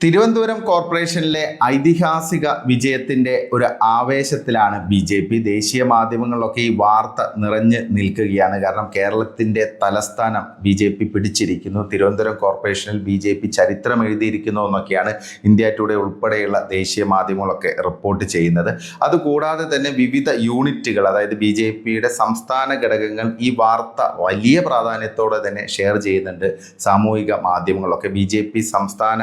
തിരുവനന്തപുരം കോർപ്പറേഷനിലെ ഐതിഹാസിക വിജയത്തിന്റെ ഒരു ആവേശത്തിലാണ് ബി ജെ പി. ദേശീയ മാധ്യമങ്ങളിലൊക്കെ ഈ വാർത്ത നിറഞ്ഞ് നിൽക്കുകയാണ്. കാരണം കേരളത്തിന്റെ തലസ്ഥാനം ബി ജെ പി പിടിച്ചിരിക്കുന്നു. തിരുവനന്തപുരം കോർപ്പറേഷനിൽ ബി ജെ പി ചരിത്രം എഴുതിയിരിക്കുന്നു എന്നൊക്കെയാണ് ഇന്ത്യ ടുഡേ ഉൾപ്പെടെയുള്ള ദേശീയ മാധ്യമങ്ങളൊക്കെ റിപ്പോർട്ട് ചെയ്യുന്നത്. അതുകൂടാതെ തന്നെ വിവിധ യൂണിറ്റുകൾ അതായത് ബി ജെ പിയുടെ സംസ്ഥാന ഘടകങ്ങൾ ഈ വാർത്ത വലിയ പ്രാധാന്യത്തോടെ തന്നെ ഷെയർ ചെയ്യുന്നുണ്ട്. സാമൂഹിക മാധ്യമങ്ങളൊക്കെ ബി ജെ പി സംസ്ഥാന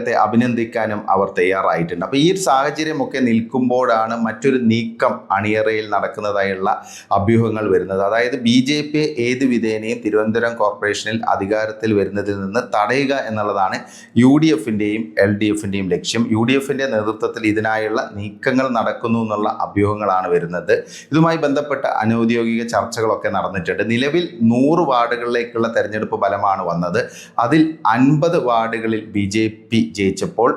ഘടകത്തെ അഭിനന്ദിക്കാനും അവർ തയ്യാറായിട്ടുണ്ട്. അപ്പോൾ ഈ ഒരു സാഹചര്യമൊക്കെ നിൽക്കുമ്പോഴാണ് മറ്റൊരു നീക്കം അണിയറയിൽ നടക്കുന്നതായുള്ള അഭ്യൂഹങ്ങൾ വരുന്നത്. അതായത് ബി ജെ പി ഏത് വിധേനയും തിരുവനന്തപുരം കോർപ്പറേഷനിൽ അധികാരത്തിൽ വരുന്നതിൽ നിന്ന് തടയുക എന്നുള്ളതാണ് യു ഡി എഫിന്റെയും എൽ ഡി എഫിന്റെയും ലക്ഷ്യം. യു ഡി എഫിന്റെ നേതൃത്വത്തിൽ ഇതിനായുള്ള നീക്കങ്ങൾ നടക്കുന്നു എന്നുള്ള അഭ്യൂഹങ്ങളാണ് വരുന്നത്. ഇതുമായി ബന്ധപ്പെട്ട അനൗദ്യോഗിക ചർച്ചകളൊക്കെ നടന്നിട്ടുണ്ട്. നിലവിൽ നൂറ് വാർഡുകളിലേക്കുള്ള തെരഞ്ഞെടുപ്പ് ഫലമാണ് വന്നത്. അതിൽ അൻപത് വാർഡുകളിൽ ബി ജെ പി ജയിച്ചപ്പോൾ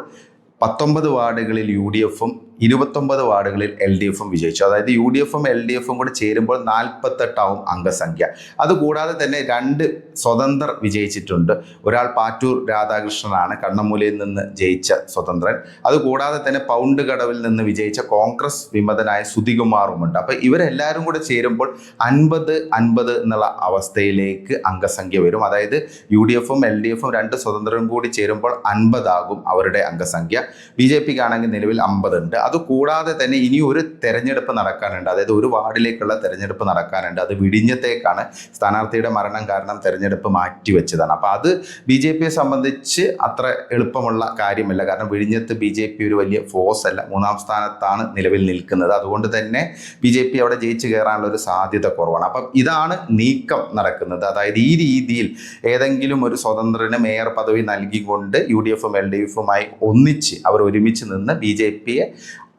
പത്തൊമ്പത് വാർഡുകളിൽ യു ഡി എഫും ഇരുപത്തൊമ്പത് വാർഡുകളിൽ എൽ ഡി എഫും വിജയിച്ചു. അതായത് യു ഡി എഫും എൽ ഡി എഫും കൂടെ ചേരുമ്പോൾ നാൽപ്പത്തെട്ടാവും അംഗസംഖ്യ. അതുകൂടാതെ തന്നെ രണ്ട് സ്വതന്ത്രർ വിജയിച്ചിട്ടുണ്ട്. ഒരാൾ പാറ്റൂർ രാധാകൃഷ്ണനാണ് കണ്ണമൂലയിൽ നിന്ന് ജയിച്ച സ്വതന്ത്രൻ. അതുകൂടാതെ തന്നെ പൗണ്ട് കടവിൽ നിന്ന് വിജയിച്ച കോൺഗ്രസ് വിമതനായ സുധികുമാറുമുണ്ട്. അപ്പോൾ ഇവരെല്ലാവരും കൂടെ ചേരുമ്പോൾ അൻപത് അൻപത് എന്നുള്ള അവസ്ഥയിലേക്ക് അംഗസംഖ്യ വരും. അതായത് യു ഡി എഫും എൽ ഡി എഫും രണ്ട് സ്വതന്ത്രരും കൂടി ചേരുമ്പോൾ അൻപതാകും അവരുടെ അംഗസംഖ്യ. ബി ജെ പിക്ക് ആണെങ്കിൽ നിലവിൽ അമ്പതുണ്ട്. അതുകൂടാതെ തന്നെ ഇനി ഒരു തെരഞ്ഞെടുപ്പ് നടക്കാനുണ്ട്. അതായത് ഒരു വാർഡിലേക്കുള്ള തെരഞ്ഞെടുപ്പ് നടക്കാനുണ്ട്. അത് വിടിഞ്ഞത്തേക്കാണ് സ്ഥാനാർത്ഥിയുടെ മരണം കാരണം തെരഞ്ഞെടുപ്പ് മാറ്റിവെച്ചതാണ്. അപ്പോൾ അത് ബി ജെ പിയെ സംബന്ധിച്ച് അത്ര എളുപ്പമുള്ള കാര്യമല്ല. കാരണം വിഴിഞ്ഞത്ത് ബി ജെ പി ഒരു വലിയ ഫോഴ്സ് അല്ല. മൂന്നാം സ്ഥാനത്താണ് നിലവിൽ നിൽക്കുന്നത്. അതുകൊണ്ട് തന്നെ ബി ജെ പി അവിടെ ജയിച്ചു കയറാനുള്ള ഒരു സാധ്യത കുറവാണ്. അപ്പം ഇതാണ് നീക്കം നടക്കുന്നത്. അതായത് ഈ രീതിയിൽ ഏതെങ്കിലും ഒരു സ്വതന്ത്രന് മേയർ പദവി നൽകിക്കൊണ്ട് യു ഡി എഫും എൽ ഡി എഫുമായി ഒന്നിച്ച് അവർ ഒരുമിച്ച് നിന്ന് ബി ജെ പിയെ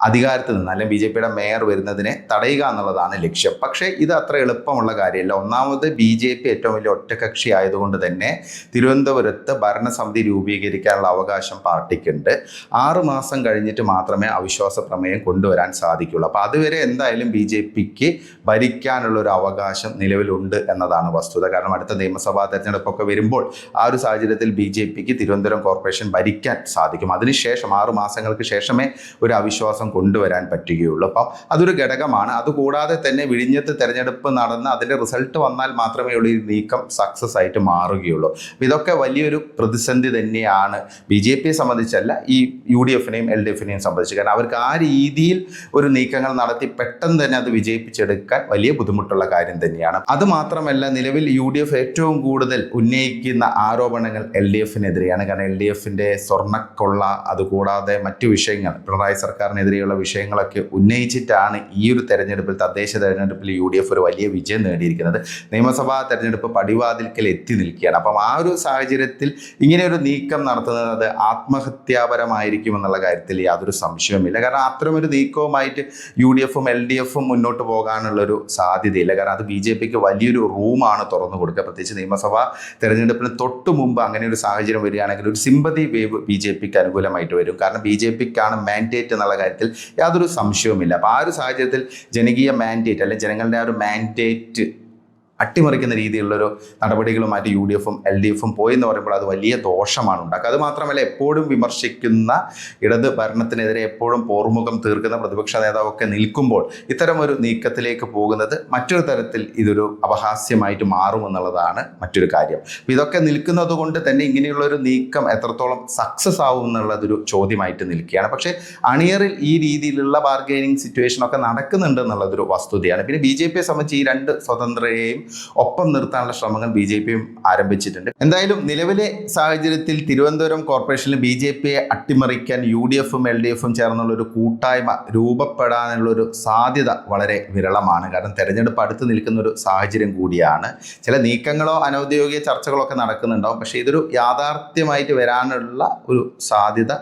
അധികാരത്തിൽ നിന്ന് അല്ലെങ്കിൽ ബി ജെ പിയുടെ മേയർ വരുന്നതിനെ തടയുക എന്നുള്ളതാണ് ലക്ഷ്യം. പക്ഷേ ഇത് അത്ര എളുപ്പമുള്ള കാര്യമല്ല. ഒന്നാമത് ബി ജെ പി ഏറ്റവും വലിയ ഒറ്റകക്ഷി ആയതുകൊണ്ട് തന്നെ തിരുവനന്തപുരത്ത് ഭരണസമിതി രൂപീകരിക്കാനുള്ള അവകാശം പാർട്ടിക്കുണ്ട്. ആറ് മാസം കഴിഞ്ഞിട്ട് മാത്രമേ അവിശ്വാസ പ്രമേയം കൊണ്ടുവരാൻ സാധിക്കുള്ളൂ. അപ്പോൾ അതുവരെ എന്തായാലും ബി ജെ പിക്ക് ഭരിക്കാനുള്ള ഒരു അവകാശം നിലവിലുണ്ട് എന്നതാണ് വസ്തുത. കാരണം അടുത്ത നിയമസഭാ തെരഞ്ഞെടുപ്പൊക്കെ വരുമ്പോൾ ആ ഒരു സാഹചര്യത്തിൽ ബി ജെ പിക്ക് തിരുവനന്തപുരം കോർപ്പറേഷൻ ഭരിക്കാൻ സാധിക്കും. അതിനുശേഷം ആറ് മാസങ്ങൾക്ക് ശേഷമേ ഒരു അവിശ്വാസം കൊണ്ടുവരാൻ പറ്റുകയുള്ളൂ. അപ്പം അതൊരു ഘടകമാണ്. അതുകൂടാതെ തന്നെ വിഴിഞ്ഞത്ത് തെരഞ്ഞെടുപ്പ് നടന്ന് അതിന്റെ റിസൾട്ട് വന്നാൽ മാത്രമേ ഉള്ളൂ ഈ നീക്കം സക്സസ് ആയിട്ട് മാറുകയുള്ളൂ. ഇതൊക്കെ വലിയൊരു പ്രതിസന്ധി തന്നെയാണ്. ബി ജെ പിയെ സംബന്ധിച്ചല്ല ഈ യു ഡി എഫിനെയും എൽ ഡി എഫിനെയും സംബന്ധിച്ച്. കാരണം അവർക്ക് ആ രീതിയിൽ ഒരു നീക്കങ്ങൾ നടത്തി പെട്ടെന്ന് തന്നെ അത് വിജയിപ്പിച്ചെടുക്കാൻ വലിയ ബുദ്ധിമുട്ടുള്ള കാര്യം തന്നെയാണ്. അത് മാത്രമല്ല നിലവിൽ യു ഡി എഫ് ഏറ്റവും കൂടുതൽ ഉന്നയിക്കുന്ന ആരോപണങ്ങൾ എൽ ഡി എഫിനെതിരെയാണ്. കാരണം എൽ ഡി എഫിന്റെ സ്വർണക്കൊള്ള അതുകൂടാതെ മറ്റു വിഷയങ്ങൾ പിണറായി സർക്കാരിനെതിരെയുള്ള വിഷയങ്ങളൊക്കെ ഉന്നയിച്ചിട്ടാണ് ഈ ഒരു തെരഞ്ഞെടുപ്പിൽ തദ്ദേശ തെരഞ്ഞെടുപ്പിൽ യു ഡി എഫ് ഒരു വലിയ വിജയം നേടിയിരിക്കുന്നത്. നിയമസഭാ തെരഞ്ഞെടുപ്പ് പടിവാതിൽക്കൽ എത്തി നിൽക്കുകയാണ്. അപ്പം ആ ഒരു സാഹചര്യത്തിൽ ഇങ്ങനെ ഒരു നീക്കം നടത്തുന്നത് ആത്മഹത്യാപരമായിരിക്കും എന്നുള്ള കാര്യത്തിൽ യാതൊരു സംശയവുമില്ല. കാരണം അത്തരമൊരു നീക്കവുമായിട്ട് യു ഡി എഫും എൽ ഡി എഫും മുന്നോട്ട് പോകാനുള്ളൊരു സാധ്യതയില്ല. കാരണം അത് ബി ജെ പിക്ക് വലിയൊരു റൂമാണ് തുറന്നു കൊടുക്കുക. പ്രത്യേകിച്ച് നിയമസഭാ തെരഞ്ഞെടുപ്പിന് തൊട്ട് മുമ്പ് അങ്ങനെ ഒരു സാഹചര്യം വരികയാണെങ്കിൽ ഒരു സിമ്പതി വേവ് ബി ജെ പിക്ക് അനുകൂലമായിട്ട് വരും. കാരണം ബി ജെ പിക്കാണ് മാൻഡേറ്റ് എന്നുള്ള കാര്യത്തിൽ യാതൊരു സംശയവുമില്ല. അപ്പോൾ ആ ഒരു സാഹചര്യത്തിൽ ജനകീയ മാൻഡേറ്റ് അല്ലെങ്കിൽ ജനങ്ങളുടെ ആ ഒരു മാൻഡേറ്റ് അട്ടിമറിക്കുന്ന രീതിയിലുള്ളൊരു നടപടികളുമായിട്ട് യു ഡി എഫും എൽ ഡി എഫും പോയി എന്ന് പറയുമ്പോൾ അത് വലിയ ദോഷമാണ് ഉണ്ടാക്കുക. അത് മാത്രമല്ല എപ്പോഴും വിമർശിക്കുന്ന ഇടത് ഭരണത്തിനെതിരെ എപ്പോഴും പോർമുഖം തീർക്കുന്ന പ്രതിപക്ഷ നേതാവൊക്കെ നിൽക്കുമ്പോൾ ഇത്തരം ഒരു നീക്കത്തിലേക്ക് പോകുന്നത് മറ്റൊരു തരത്തിൽ ഇതൊരു അപഹാസ്യമായിട്ട് മാറുമെന്നുള്ളതാണ് മറ്റൊരു കാര്യം. അപ്പോൾ ഇതൊക്കെ നിൽക്കുന്നത് കൊണ്ട് തന്നെ ഇങ്ങനെയുള്ളൊരു നീക്കം എത്രത്തോളം സക്സസ് ആവും എന്നുള്ളതൊരു ചോദ്യമായിട്ട് നിൽക്കുകയാണ്. പക്ഷേ അണിയറിൽ ഈ രീതിയിലുള്ള ബാർഗൈനിങ് സിറ്റുവേഷനൊക്കെ നടക്കുന്നുണ്ട് എന്നുള്ളതൊരു വസ്തുതയാണ്. പിന്നെ ബി ജെ പിയെ സംബന്ധിച്ച് ഈ രണ്ട് സ്വതന്ത്രയെയും ഒപ്പം നിർത്താനുള്ള ശ്രമങ്ങൾ ബി ജെ പിയും ആരംഭിച്ചിട്ടുണ്ട്. എന്തായാലും നിലവിലെ സാഹചര്യത്തിൽ തിരുവനന്തപുരം കോർപ്പറേഷനിൽ ബി ജെ പിയെ അട്ടിമറിക്കാൻ യു ഡി എഫും എൽ ഡി എഫും ചേർന്നുള്ള ഒരു കൂട്ടായ്മ രൂപപ്പെടാനുള്ള ഒരു സാധ്യത വളരെ വിരളമാണ്. കാരണം തെരഞ്ഞെടുപ്പ് അടുത്ത് നിൽക്കുന്ന ഒരു സാഹചര്യം കൂടിയാണ്. ചില നീക്കങ്ങളോ അനൗദ്യോഗിക ചർച്ചകളോ ഒക്കെ നടക്കുന്നുണ്ടാവും. പക്ഷേ ഇതൊരു യാഥാർത്ഥ്യമായിട്ട് വരാനുള്ള ഒരു സാധ്യത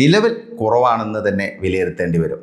നിലവിൽ കുറവാണെന്ന് തന്നെ വിലയിരുത്തേണ്ടി വരും.